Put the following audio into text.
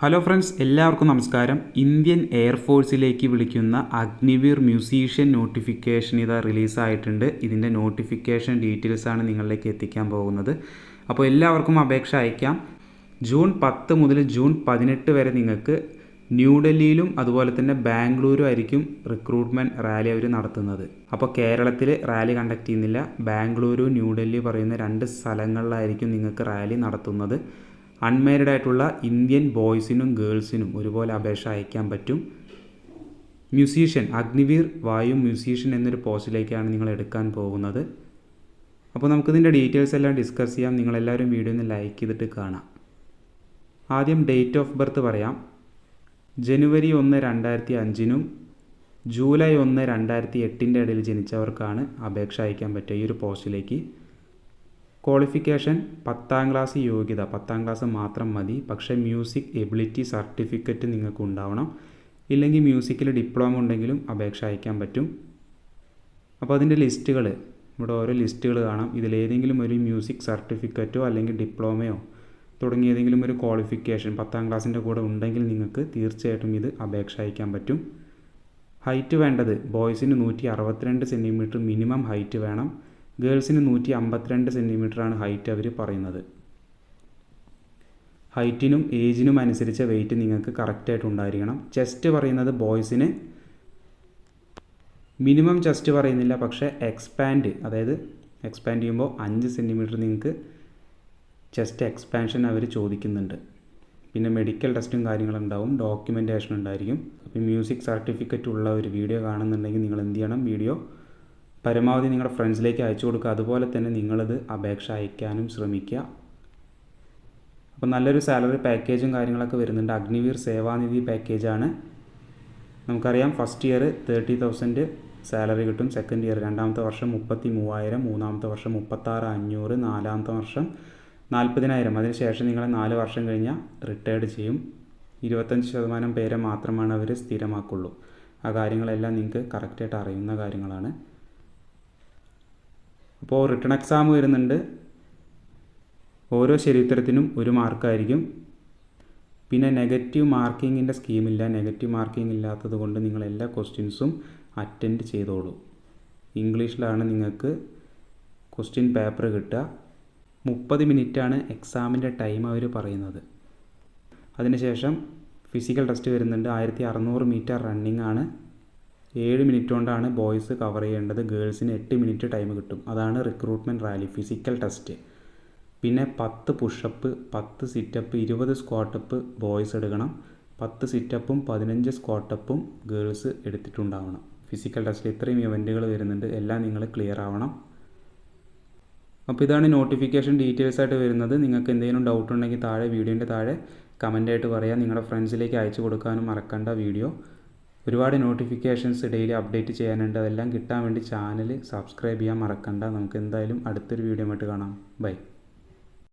Hello friends എല്ലാവർക്കും നമസ്കാരം. Indian എയർഫോഴ്സിലേക്ക് വിളിക്കുന്ന അഗ്നിവീർ മ്യൂസീഷ്യൻ നോട്ടിഫിക്കേഷൻ ഇതാ റിലീസായിട്ടുണ്ട് ഇതിന്റെ നോട്ടിഫിക്കേഷൻ ഡീറ്റെയിൽസ് ആണ് നിങ്ങളിലേക്ക് എത്തിക്കാൻ പോകുന്നത്. അപ്പോൾ എല്ലാവർക്കും അപേക്ഷ അയക്കാം. ജൂൺ പത്ത് മുതൽ ജൂൺ പതിനെട്ട് വരെ നിങ്ങൾക്ക് ന്യൂഡൽഹിയിലും അതുപോലെ തന്നെ ബാംഗ്ലൂരും ആയിരിക്കും റിക്രൂട്ട്മെന്റ് റാലി അവർ നടത്തുന്നത്. അപ്പോൾ കേരളത്തിൽ റാലി കണ്ടക്ട് ചെയ്യുന്നില്ല. ബാംഗ്ലൂരു ന്യൂഡൽഹി പറയുന്ന രണ്ട് സ്ഥലങ്ങളിലായിരിക്കും നിങ്ങൾക്ക് റാലി നടത്തുന്നത്. അൺമാരീഡ് ആയിട്ടുള്ള ഇന്ത്യൻ ബോയ്സിനും ഗേൾസിനും ഒരുപോലെ അപേക്ഷ അയക്കാൻ പറ്റും. മ്യൂസീഷ്യൻ അഗ്നിവീർ വായു മ്യൂസീഷ്യൻ എന്നൊരു പോസ്റ്റിലേക്കാണ് നിങ്ങൾ എടുക്കാൻ പോകുന്നത്. അപ്പോൾ നമുക്കിതിന്റെ ഡീറ്റെയിൽസ് എല്ലാം ഡിസ്കസ് ചെയ്യാം. നിങ്ങളെല്ലാവരും വീഡിയോ ഒന്ന് ലൈക്ക് ചെയ്തിട്ട് കാണാം. ആദ്യം ഡേറ്റ് ഓഫ് ബർത്ത് പറയാം. ജനുവരി ഒന്ന് രണ്ടായിരത്തി അഞ്ചിനും ജൂലൈ ഒന്ന് രണ്ടായിരത്തി എട്ടിന്റെ ഇടയിൽ ജനിച്ചവർക്കാണ് അപേക്ഷ അയക്കാൻ പറ്റുക ഈ ഒരു പോസ്റ്റിലേക്ക്. ക്വാളിഫിക്കേഷൻ പത്താം ക്ലാസ് യോഗ്യത. പത്താം ക്ലാസ് മാത്രം മതി. പക്ഷേ മ്യൂസിക് എബിലിറ്റി സർട്ടിഫിക്കറ്റ് നിങ്ങൾക്ക് ഉണ്ടാവണം. ഇല്ലെങ്കിൽ മ്യൂസിക്കിൽ ഡിപ്ലോമ ഉണ്ടെങ്കിലും അപേക്ഷ അയക്കാൻ പറ്റും. അപ്പോൾ അതിന്റെ ലിസ്റ്റുകൾ ഇവിടെ ഓരോ ലിസ്റ്റുകൾ കാണാം. ഇതിലേതെങ്കിലും ഒരു മ്യൂസിക് സർട്ടിഫിക്കറ്റോ അല്ലെങ്കിൽ ഡിപ്ലോമയോ തുടങ്ങിയ ഏതെങ്കിലും ഒരു ക്വാളിഫിക്കേഷൻ പത്താം ക്ലാസ്സിന്റെ കൂടെ ഉണ്ടെങ്കിൽ നിങ്ങൾക്ക് തീർച്ചയായിട്ടും ഇത് അപേക്ഷ അയക്കാൻ പറ്റും. ഹൈറ്റ് വേണ്ടത്. ബോയ്സിന് നൂറ്റി അറുപത്തിരണ്ട് സെന്റിമീറ്റർ മിനിമം ഹൈറ്റ് വേണം. ഗേൾസിന് നൂറ്റി അമ്പത്തിരണ്ട് സെന്റിമീറ്ററാണ് ഹൈറ്റ് അവർ പറയുന്നത്. ഹൈറ്റിനും ഏജിനും അനുസരിച്ച വെയിറ്റ് നിങ്ങൾക്ക് കറക്റ്റായിട്ട് ഉണ്ടായിരിക്കണം. ചെസ്റ്റ് പറയുന്നത് ബോയ്സിന് മിനിമം ചെസ്റ്റ് പറയുന്നില്ല പക്ഷേ എക്സ്പാൻഡ് അതായത് എക്സ്പാൻഡ് ചെയ്യുമ്പോൾ അഞ്ച് സെന്റിമീറ്റർ നിങ്ങൾക്ക് ചെസ്റ്റ് എക്സ്പാൻഷൻ അവർ ചോദിക്കുന്നുണ്ട്. പിന്നെ മെഡിക്കൽ ടെസ്റ്റും കാര്യങ്ങളുണ്ടാവും ഡോക്യുമെന്റേഷൻ ഉണ്ടായിരിക്കും. അപ്പോൾ മ്യൂസിക് സർട്ടിഫിക്കറ്റ് ഉള്ള ഒരു വീഡിയോ കാണുന്നുണ്ടെങ്കിൽ നിങ്ങൾ എന്ത് ചെയ്യണം വീഡിയോ പരമാവധി നിങ്ങളുടെ ഫ്രണ്ട്സിലേക്ക് അയച്ചു കൊടുക്കുക. അതുപോലെ തന്നെ നിങ്ങളത് അപേക്ഷ അയക്കാനും ശ്രമിക്കുക. അപ്പോൾ നല്ലൊരു സാലറി പാക്കേജും കാര്യങ്ങളൊക്കെ വരുന്നുണ്ട്. അഗ്നിവീർ സേവാനിധി പാക്കേജാണ്. നമുക്കറിയാം first year thirty thousand salary കിട്ടും. സെക്കൻഡ് ഇയർ രണ്ടാമത്തെ വർഷം മുപ്പത്തി മൂവായിരം മൂന്നാമത്തെ വർഷം മുപ്പത്താറ് അഞ്ഞൂറ് നാലാമത്തെ വർഷം നാൽപ്പതിനായിരം അതിനുശേഷം നിങ്ങളെ നാല് വർഷം കഴിഞ്ഞാൽ റിട്ടയർഡ് ചെയ്യും. ഇരുപത്തഞ്ച് ശതമാനം പേരെ മാത്രമാണ് അവർ സ്ഥിരമാക്കുള്ളൂ. ആ കാര്യങ്ങളെല്ലാം നിങ്ങൾക്ക് കറക്റ്റായിട്ട് അറിയുന്ന കാര്യങ്ങളാണ്. അപ്പോൾ റിട്ടേൺ എക്സാം വരുന്നുണ്ട്. ഓരോ ശരിയുത്തരത്തിനും ഒരു മാർക്കായിരിക്കും. പിന്നെ നെഗറ്റീവ് മാർക്കിങ്ങിന്റെ സ്കീമില്ല. നെഗറ്റീവ് മാർക്കിംഗ് ഇല്ലാത്തത് കൊണ്ട് നിങ്ങൾ എല്ലാ ക്വസ്റ്റ്യൻസും അറ്റൻഡ് ചെയ്തോളൂ. ഇംഗ്ലീഷിലാണ് നിങ്ങൾക്ക് ക്വസ്റ്റ്യൻ പേപ്പർ കിട്ടുക. മുപ്പത് മിനിറ്റാണ് എക്സാമിന്റെ ടൈം അവർ പറയുന്നത്. അതിനുശേഷം ഫിസിക്കൽ ടെസ്റ്റ് വരുന്നുണ്ട്. ആയിരത്തി അറുന്നൂറ് മീറ്റർ റണ്ണിങ് ആണ് ഏഴ് മിനിറ്റ് കൊണ്ടാണ് ബോയ്സ് കവർ ചെയ്യേണ്ടത്. ഗേൾസിന് എട്ട് മിനിറ്റ് ടൈം കിട്ടും. അതാണ് റിക്രൂട്ട്മെന്റ് റാലി ഫിസിക്കൽ ടെസ്റ്റ് പിന്നെ പത്ത് പുഷപ്പ് പത്ത് സിറ്റപ്പ് ഇരുപത് സ്ക്വാട്ടപ്പ് ബോയ്സ് എടുക്കണം. പത്ത് സിറ്റപ്പും പതിനഞ്ച് സ്ക്വാട്ടപ്പും ഗേൾസ് എടുത്തിട്ടുണ്ടാവണം. ഫിസിക്കൽ ടെസ്റ്റിൽ ഇത്രയും ഇവന്റുകൾ വരുന്നുണ്ട്. എല്ലാം നിങ്ങൾ ക്ലിയർ ആവണം. അപ്പോൾ ഇതാണ് നോട്ടിഫിക്കേഷൻ ഡീറ്റെയിൽസ് ആയിട്ട് വരുന്നത്. നിങ്ങൾക്ക് എന്തെങ്കിലും ഡൗട്ട് ഉണ്ടെങ്കിൽ താഴെ വീഡിയോന്റെ താഴെ കമന്റായിട്ട് പറയാം. നിങ്ങളുടെ ഫ്രണ്ട്സിലേക്ക് അയച്ചു കൊടുക്കാനും മറക്കണ്ട വീഡിയോ ഒരുപാട് നോട്ടിഫിക്കേഷൻസ് ഡെയിലി അപ്ഡേറ്റ് ചെയ്യാനുണ്ട്. അതെല്ലാം കിട്ടാൻ വേണ്ടി ചാനൽ സബ്സ്ക്രൈബ് ചെയ്യാൻ മറക്കണ്ട. നമുക്ക് എന്തായാലും അടുത്തൊരു വീഡിയോ ആയിട്ട് കാണാം. ബൈ